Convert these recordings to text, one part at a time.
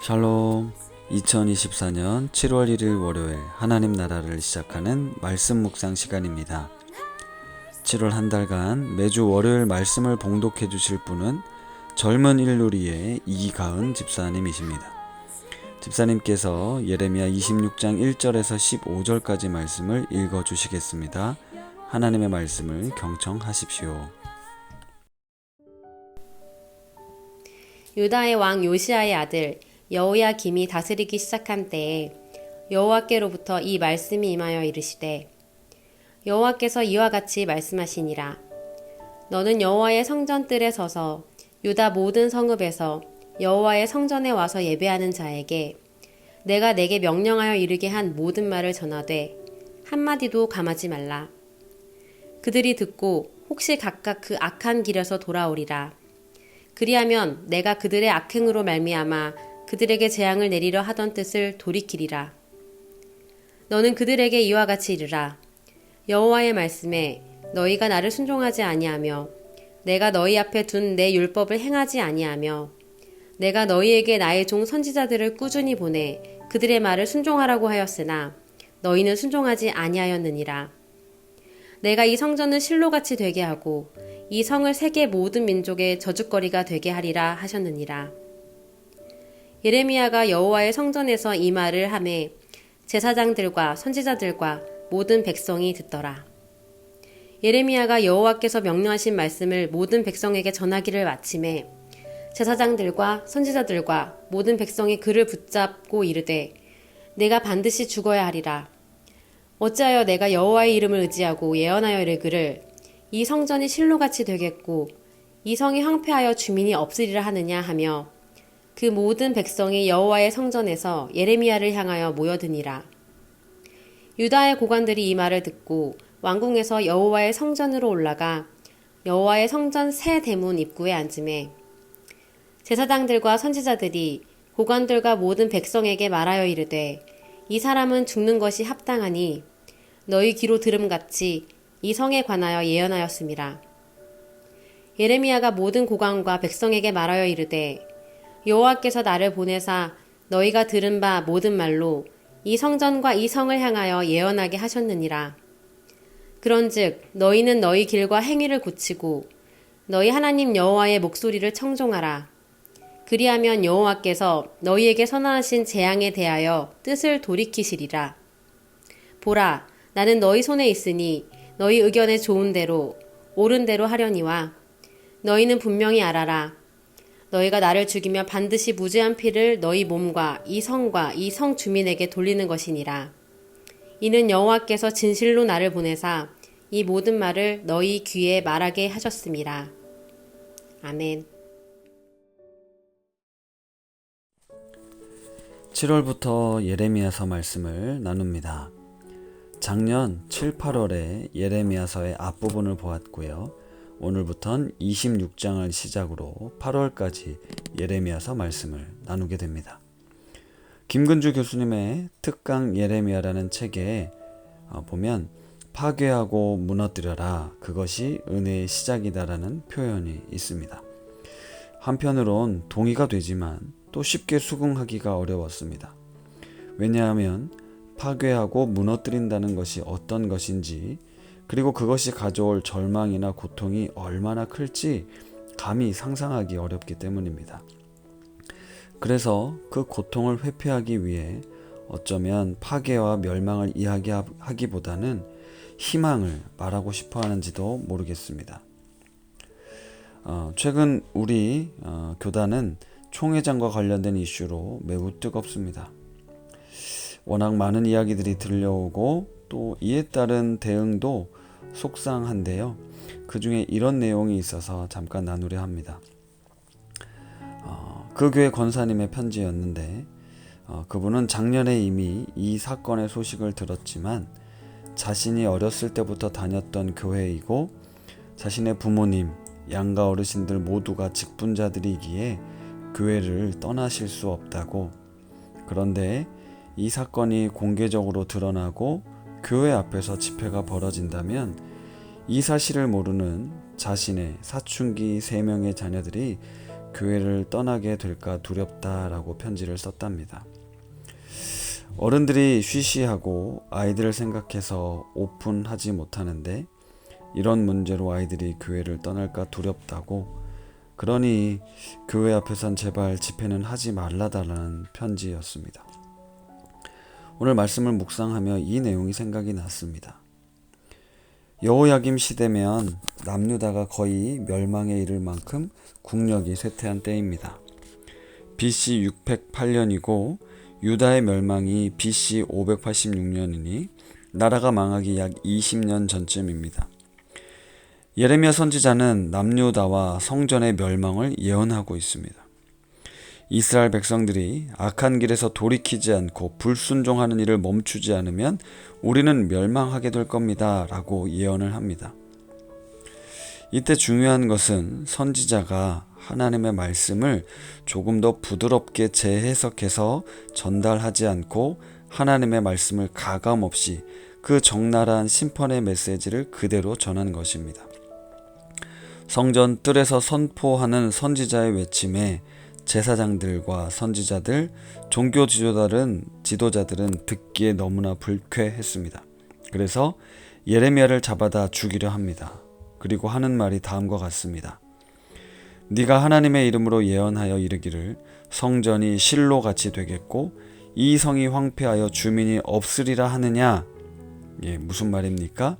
샬롬 2024년 7월 1일 월요일 하나님 나라를 시작하는 말씀 묵상 시간입니다. 7월 한 달간 매주 월요일 말씀을 봉독해 주실 분은 젊은 일누리의 이가은 집사님이십니다. 집사님께서 예레미야 26장 1절에서 15절까지 말씀을 읽어 주시겠습니다. 하나님의 말씀을 경청하십시오. 유다의 왕 요시아의 아들 여호야김이 다스리기 시작한 때에 여호와께로부터 이 말씀이 임하여 이르시되 여호와께서 이와 같이 말씀하시니라. 너는 여호와의 성전뜰에 서서 유다 모든 성읍에서 여호와의 성전에 와서 예배하는 자에게 내가 내게 명령하여 이르게 한 모든 말을 전하되 한마디도 감하지 말라. 그들이 듣고 혹시 각각 그 악한 길에서 돌아오리라. 그리하면 내가 그들의 악행으로 말미암아 그들에게 재앙을 내리려 하던 뜻을 돌이키리라. 너는 그들에게 이와 같이 이르라. 여호와의 말씀에 너희가 나를 순종하지 아니하며 내가 너희 앞에 둔 내 율법을 행하지 아니하며 내가 너희에게 나의 종 선지자들을 꾸준히 보내 그들의 말을 순종하라고 하였으나 너희는 순종하지 아니하였느니라. 내가 이 성전을 실로같이 되게 하고 이 성을 세계 모든 민족의 저주거리가 되게 하리라 하셨느니라. 예레미야가 여호와의 성전에서 이 말을 하매 제사장들과 선지자들과 모든 백성이 듣더라. 예레미야가 여호와께서 명령하신 말씀을 모든 백성에게 전하기를 마침에 제사장들과 선지자들과 모든 백성이 그를 붙잡고 이르되 내가 반드시 죽어야 하리라. 어찌하여 내가 여호와의 이름을 의지하고 예언하여 이르기를 이 성전이 실로같이 되겠고 이 성이 황폐하여 주민이 없으리라 하느냐 하며 그 모든 백성이 여호와의 성전에서 예레미야를 향하여 모여드니라. 유다의 고관들이 이 말을 듣고 왕궁에서 여호와의 성전으로 올라가 여호와의 성전 새 대문 입구에 앉음에 제사장들과 선지자들이 고관들과 모든 백성에게 말하여 이르되 이 사람은 죽는 것이 합당하니 너희 귀로 들음같이 이 성에 관하여 예언하였습니다. 예레미야가 모든 고관과 백성에게 말하여 이르되 여호와께서 나를 보내사 너희가 들은 바 모든 말로 이 성전과 이 성을 향하여 예언하게 하셨느니라. 그런즉 너희는 너희 길과 행위를 고치고 너희 하나님 여호와의 목소리를 청종하라. 그리하면 여호와께서 너희에게 선언하신 재앙에 대하여 뜻을 돌이키시리라. 보라, 나는 너희 손에 있으니 너희 의견에 좋은 대로 옳은 대로 하려니와 너희는 분명히 알아라. 너희가 나를 죽이며 반드시 무죄한 피를 너희 몸과 이 성과 이 성 주민에게 돌리는 것이니라. 이는 여호와께서 진실로 나를 보내사 이 모든 말을 너희 귀에 말하게 하셨습니다. 아멘. 7월부터 예레미야서 말씀을 나눕니다. 작년 7, 8월에 예레미야서의 앞부분을 보았고요. 오늘부턴 26장을 시작으로 8월까지 예레미야서 말씀을 나누게 됩니다. 김근주 교수님의 특강 예레미야라는 책에 어, 보면 파괴하고 무너뜨려라 그것이 은혜의 시작이다라는 표현이 있습니다. 한편으론 동의가 되지만 또 쉽게 수긍하기가 어려웠습니다. 왜냐하면 파괴하고 무너뜨린다는 것이 어떤 것인지 그리고 그것이 가져올 절망이나 고통이 얼마나 클지 감히 상상하기 어렵기 때문입니다. 그래서 그 고통을 회피하기 위해 어쩌면 파괴와 멸망을 이야기하기보다는 희망을 말하고 싶어 하는지도 모르겠습니다. 어, 최근 우리 어, 교단은 총회장과 관련된 이슈로 매우 뜨겁습니다. 워낙 많은 이야기들이 들려오고 또 이에 따른 대응도 속상한데요. 그 중에 이런 내용이 있어서 잠깐 나누려 합니다. 어, 그 교회 권사님의 편지였는데 어, 그분은 작년에 이미 이 사건의 소식을 들었지만 자신이 어렸을 때부터 다녔던 교회이고 자신의 부모님, 양가 어르신들 모두가 직분자들이기에 교회를 떠나실 수 없다고 그런데 이 사건이 공개적으로 드러나고 교회 앞에서 집회가 벌어진다면 이 사실을 모르는 자신의 사춘기 3명의 자녀들이 교회를 떠나게 될까 두렵다라고 편지를 썼답니다. 어른들이 쉬쉬하고 아이들을 생각해서 오픈하지 못하는데 이런 문제로 아이들이 교회를 떠날까 두렵다고 그러니 교회 앞에선 제발 집회는 하지 말라달라는 편지였습니다. 오늘 말씀을 묵상하며 이 내용이 생각이 났습니다. 여호야김 시대면 남유다가 거의 멸망에 이를 만큼 국력이 쇠퇴한 때입니다. BC 608년이고 유다의 멸망이 BC 586년이니 나라가 망하기 약 20년 전쯤입니다. 예레미야 선지자는 남유다와 성전의 멸망을 예언하고 있습니다. 이스라엘 백성들이 악한 길에서 돌이키지 않고 불순종하는 일을 멈추지 않으면 우리는 멸망하게 될 겁니다. 라고 예언을 합니다. 이때 중요한 것은 선지자가 하나님의 말씀을 조금 더 부드럽게 재해석해서 전달하지 않고 하나님의 말씀을 가감 없이 그 적나라한 심판의 메시지를 그대로 전한 것입니다. 성전 뜰에서 선포하는 선지자의 외침에 제사장들과 선지자들, 종교 지도자들은 지도자들은 듣기에 너무나 불쾌했습니다. 그래서 예레미야를 잡아다 죽이려 합니다. 그리고 하는 말이 다음과 같습니다. 네가 하나님의 이름으로 예언하여 이르기를 성전이 실로 같이 되겠고 이 성이 황폐하여 주민이 없으리라 하느냐? 예, 무슨 말입니까?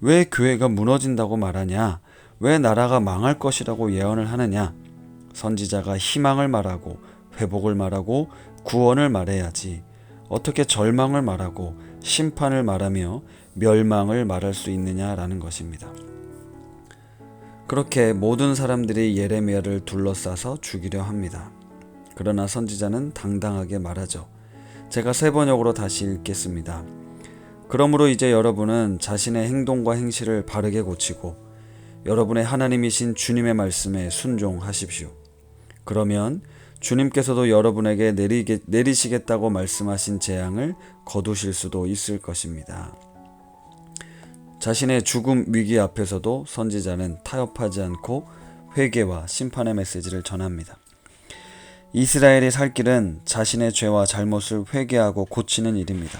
왜 교회가 무너진다고 말하냐? 왜 나라가 망할 것이라고 예언을 하느냐? 선지자가 희망을 말하고 회복을 말하고 구원을 말해야지. 어떻게 절망을 말하고 심판을 말하며 멸망을 말할 수 있느냐라는 것입니다. 그렇게 모든 사람들이 예레미야를 둘러싸서 죽이려 합니다. 그러나 선지자는 당당하게 말하죠. 제가 세 번역으로 다시 읽겠습니다. 그러므로 이제 여러분은 자신의 행동과 행실을 바르게 고치고 여러분의 하나님이신 주님의 말씀에 순종하십시오. 그러면 주님께서도 여러분에게 내리게, 내리시겠다고 말씀하신 재앙을 거두실 수도 있을 것입니다. 자신의 죽음 위기 앞에서도 선지자는 타협하지 않고 회개와 심판의 메시지를 전합니다. 이스라엘의 살 길은 자신의 죄와 잘못을 회개하고 고치는 일입니다.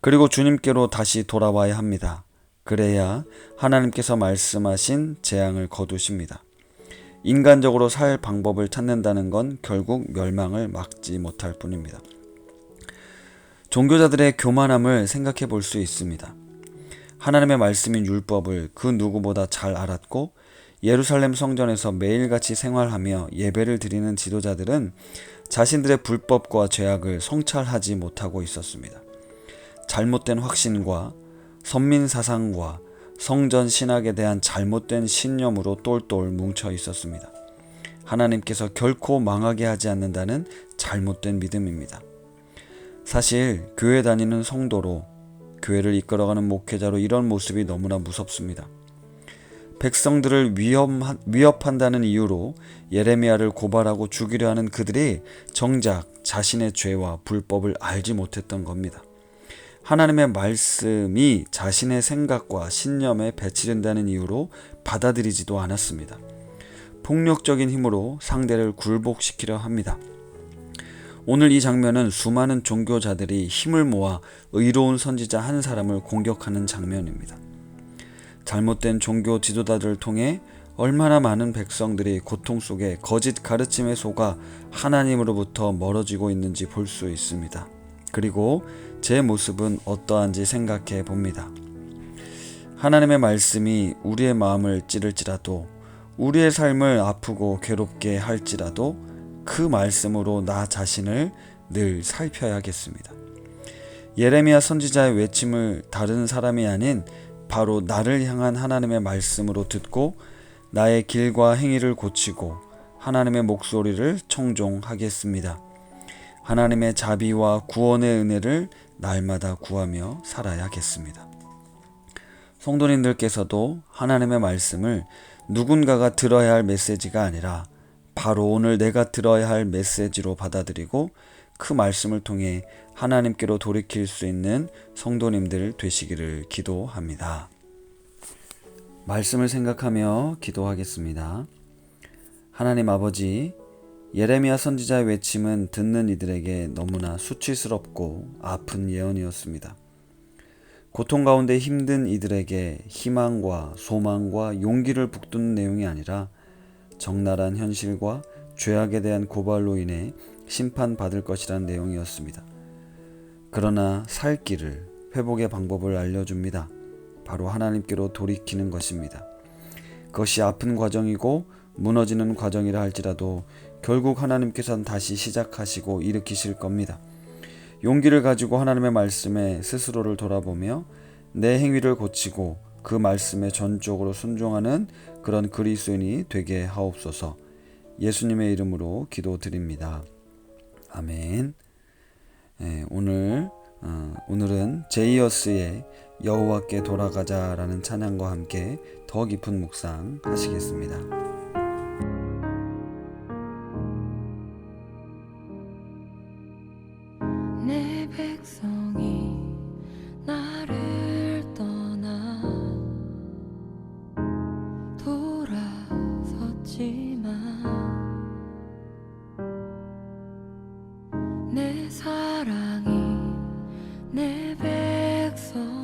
그리고 주님께로 다시 돌아와야 합니다. 그래야 하나님께서 말씀하신 재앙을 거두십니다. 인간적으로 살 방법을 찾는다는 건 결국 멸망을 막지 못할 뿐입니다. 종교자들의 교만함을 생각해 볼 수 있습니다. 하나님의 말씀인 율법을 그 누구보다 잘 알았고 예루살렘 성전에서 매일같이 생활하며 예배를 드리는 지도자들은 자신들의 불법과 죄악을 성찰하지 못하고 있었습니다. 잘못된 확신과 선민 사상과 성전 신학에 대한 잘못된 신념으로 똘똘 뭉쳐 있었습니다. 하나님께서 결코 망하게 하지 않는다는 잘못된 믿음입니다. 사실 교회 다니는 성도로 교회를 이끌어가는 목회자로 이런 모습이 너무나 무섭습니다. 백성들을 위험한, 위협한다는 이유로 예레미야를 고발하고 죽이려 하는 그들이 정작 자신의 죄와 불법을 알지 못했던 겁니다. 하나님의 말씀이 자신의 생각과 신념에 배치된다는 이유로 받아들이지도 않았습니다. 폭력적인 힘으로 상대를 굴복시키려 합니다. 오늘 이 장면은 수많은 종교자들이 힘을 모아 의로운 선지자 한 사람을 공격하는 장면입니다. 잘못된 종교 지도자들을 통해 얼마나 많은 백성들이 고통 속에 거짓 가르침에 속아 하나님으로부터 멀어지고 있는지 볼 수 있습니다. 그리고 제 모습은 어떠한지 생각해 봅니다. 하나님의 말씀이 우리의 마음을 찌를지라도 우리의 삶을 아프고 괴롭게 할지라도 그 말씀으로 나 자신을 늘 살펴야겠습니다. 예레미야 선지자의 외침을 다른 사람이 아닌 바로 나를 향한 하나님의 말씀으로 듣고 나의 길과 행위를 고치고 하나님의 목소리를 청종하겠습니다. 하나님의 자비와 구원의 은혜를 날마다 구하며 살아야겠습니다. 성도님들께서도 하나님의 말씀을 누군가가 들어야 할 메시지가 아니라 바로 오늘 내가 들어야 할 메시지로 받아들이고 그 말씀을 통해 하나님께로 돌이킬 수 있는 성도님들 되시기를 기도합니다. 말씀을 생각하며 기도하겠습니다. 하나님 아버지, 예레미야 선지자의 외침은 듣는 이들에게 너무나 수치스럽고 아픈 예언이었습니다. 고통 가운데 힘든 이들에게 희망과 소망과 용기를 북돋는 내용이 아니라 적나라한 현실과 죄악에 대한 고발로 인해 심판받을 것이라는 내용이었습니다. 그러나 살 길을 회복의 방법을 알려줍니다. 바로 하나님께로 돌이키는 것입니다. 그것이 아픈 과정이고 무너지는 과정이라 할지라도 결국 하나님께서는 다시 시작하시고 일으키실 겁니다. 용기를 가지고 하나님의 말씀에 스스로를 돌아보며 내 행위를 고치고 그 말씀에 전적으로 순종하는 그런 그리스도인이 되게 하옵소서. 예수님의 이름으로 기도드립니다. 아멘. 예, 오늘 어, 오늘은 제이어스의 여호와께 돌아가자라는 찬양과 함께 더 깊은 묵상 하시겠습니다. 내 사랑이 내 백성